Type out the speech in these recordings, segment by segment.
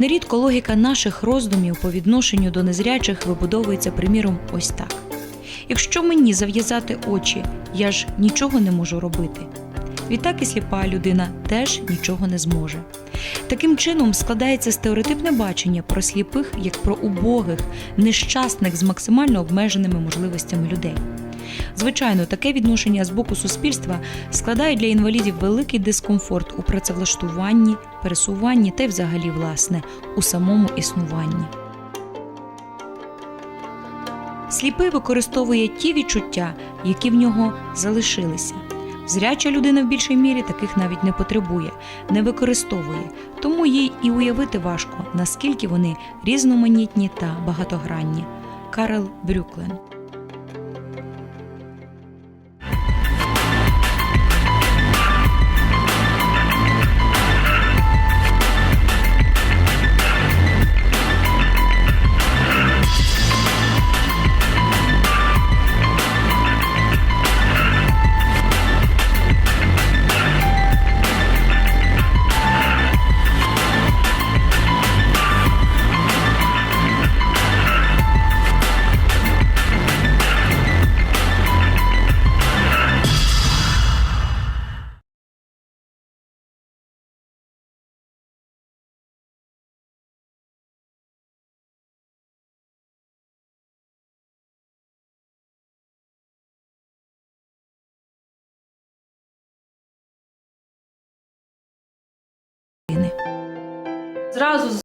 Нерідко логіка наших роздумів по відношенню до незрячих вибудовується приміром ось так: якщо мені зав'язати очі, я ж нічого не можу робити. Відтак і сліпа людина теж нічого не зможе. Таким чином складається стереотипне бачення про сліпих як про убогих, нещасних з максимально обмеженими можливостями людей. Звичайно, таке відношення з боку суспільства складає для інвалідів великий дискомфорт у працевлаштуванні, пересуванні та й взагалі, власне, у самому існуванні. Сліпий використовує ті відчуття, які в нього залишилися. Зряча людина в більшій мірі таких навіть не потребує, не використовує, тому їй і уявити важко, наскільки вони різноманітні та багатогранні. Карл Брюклен Zrazu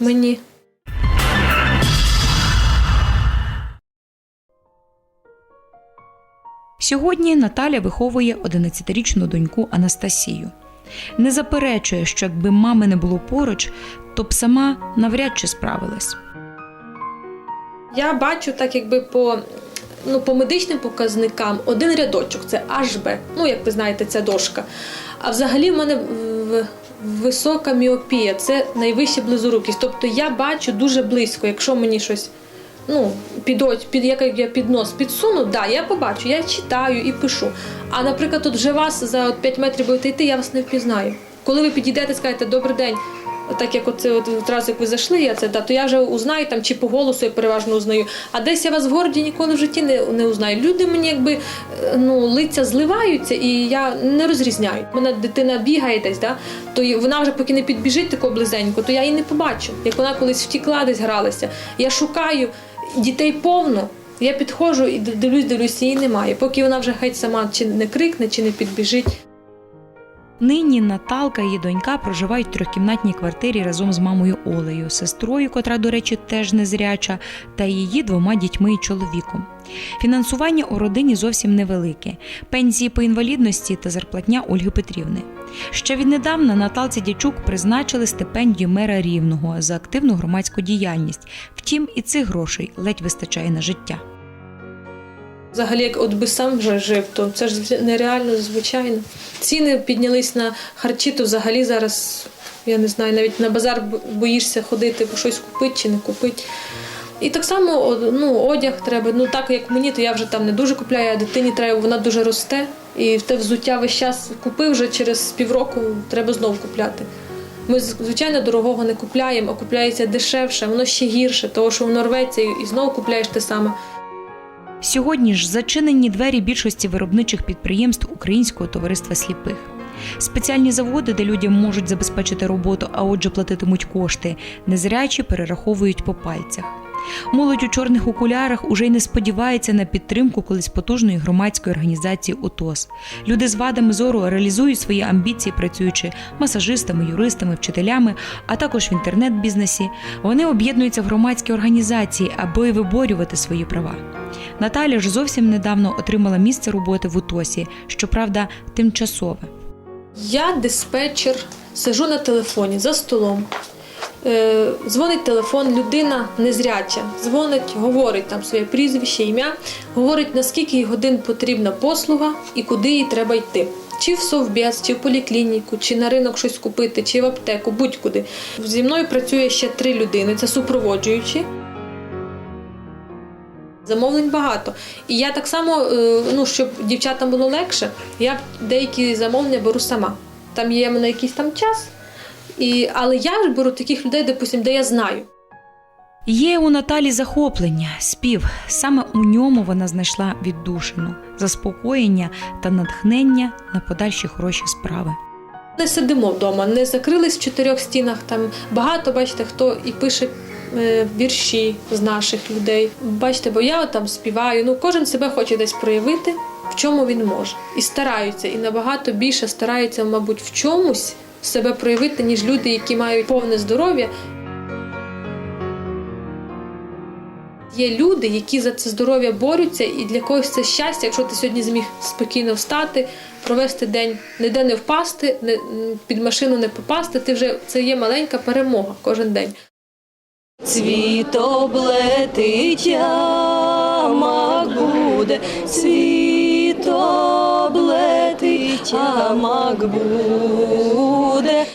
мені. Сьогодні Наталя виховує 11-річну доньку Анастасію. Не заперечує, що якби мами не було поруч, то б сама навряд чи справилась. Я бачу, так якби по, ну, по медичним показникам один рядочок це HB. Ну, як ви знаєте, ця дошка. А взагалі в мене в- висока міопія, це найвища близорукість. Тобто я бачу дуже близько, якщо мені щось. Ну, під, під як я під нос підсуну, да, я побачу, я читаю і пишу. А наприклад, тут вже вас за 5 метрів будете йти, я вас не впізнаю. Коли ви підійдете, скажете добрий день, так як оце от одразу як ви зайшли, я це да, то я вже узнаю там чи по голосу я переважно узнаю. А десь я вас в городі ніколи в житті не, не узнаю. Люди мені якби е, ну лиця зливаються, і я не розрізняю. Мене дитина бігає десь, да, то вона вже поки не підбіжить тако близенько, то я її не побачу. Як вона колись втікла, десь гралася. Я шукаю дітей повно. Я підходжу і дивлюсь, дивлюсь, її немає. Поки вона вже хай сама чи не крикне, чи не підбіжить. Нині Наталка і її донька проживають в трьохкімнатній квартирі разом з мамою Олею, сестрою, котра, до речі, теж незряча, та її двома дітьми і чоловіком. Фінансування у родині зовсім невелике: пенсії по інвалідності та зарплатня Ольги Петрівни. Ще віднедавна Наталці Дячук призначили стипендію мера рівного за активну громадську діяльність. Втім, і цих грошей ледь вистачає на життя. Взагалі, як от би сам вже жив, то це ж нереально, звичайно. Ціни піднялись на харчі, то взагалі зараз, я не знаю, навіть на базар боїшся ходити, бо щось купити чи не купити. І так само ну, одяг треба. Ну так як мені, то я вже там не дуже купляю, а дитині треба, вона дуже росте. І те взуття весь час купив, вже через півроку треба знову купляти. Ми, звичайно, дорогого не купляємо, а купляється дешевше, воно ще гірше, тому що воно рветься і знову купляєш те саме. Сьогодні ж зачинені двері більшості виробничих підприємств Українського товариства сліпих. Спеціальні заводи, де людям можуть забезпечити роботу, а отже платитимуть кошти, незрячі перераховують по пальцях. Молодь у чорних окулярах уже й не сподівається на підтримку колись потужної громадської організації УТОС. Люди з вадами зору реалізують свої амбіції, працюючи масажистами, юристами, вчителями, а також в інтернет-бізнесі. Вони об'єднуються в громадські організації, аби виборювати свої права. Наталя ж зовсім недавно отримала місце роботи в УТОСі, щоправда, тимчасове. Я диспетчер, сижу на телефоні за столом. Е, дзвонить телефон, людина незряча. Дзвонить, говорить там своє прізвище, ім'я, говорить, наскільки їй годин потрібна послуга і куди їй треба йти. Чи в совбез, чи в поліклініку, чи на ринок щось купити, чи в аптеку, будь-куди. Зі мною працює ще три людини, це супроводжуючі. Замовлень багато. І я так само, е, ну, щоб дівчатам було легше, я деякі замовлення беру сама. Там є мене якийсь там час, і, але я беру таких людей, допустим, де я знаю. Є у Наталі захоплення, спів. Саме у ньому вона знайшла віддушину, заспокоєння та натхнення на подальші хороші справи. Не сидимо вдома, не закрились в чотирьох стінах. Там багато, бачите, хто і пише е, вірші з наших людей. Бачите, бо я там співаю. Ну, кожен себе хоче десь проявити, в чому він може. І стараються, і набагато більше стараються, мабуть, в чомусь себе проявити, ніж люди, які мають повне здоров'я. Є люди, які за це здоров'я борються, і для когось це щастя, якщо ти сьогодні зміг спокійно встати, провести день, ніде не впасти, не, під машину не попасти. Ти вже це є маленька перемога кожен день. Цвіт облетить ямак буде, цвіт облетить ямак буде,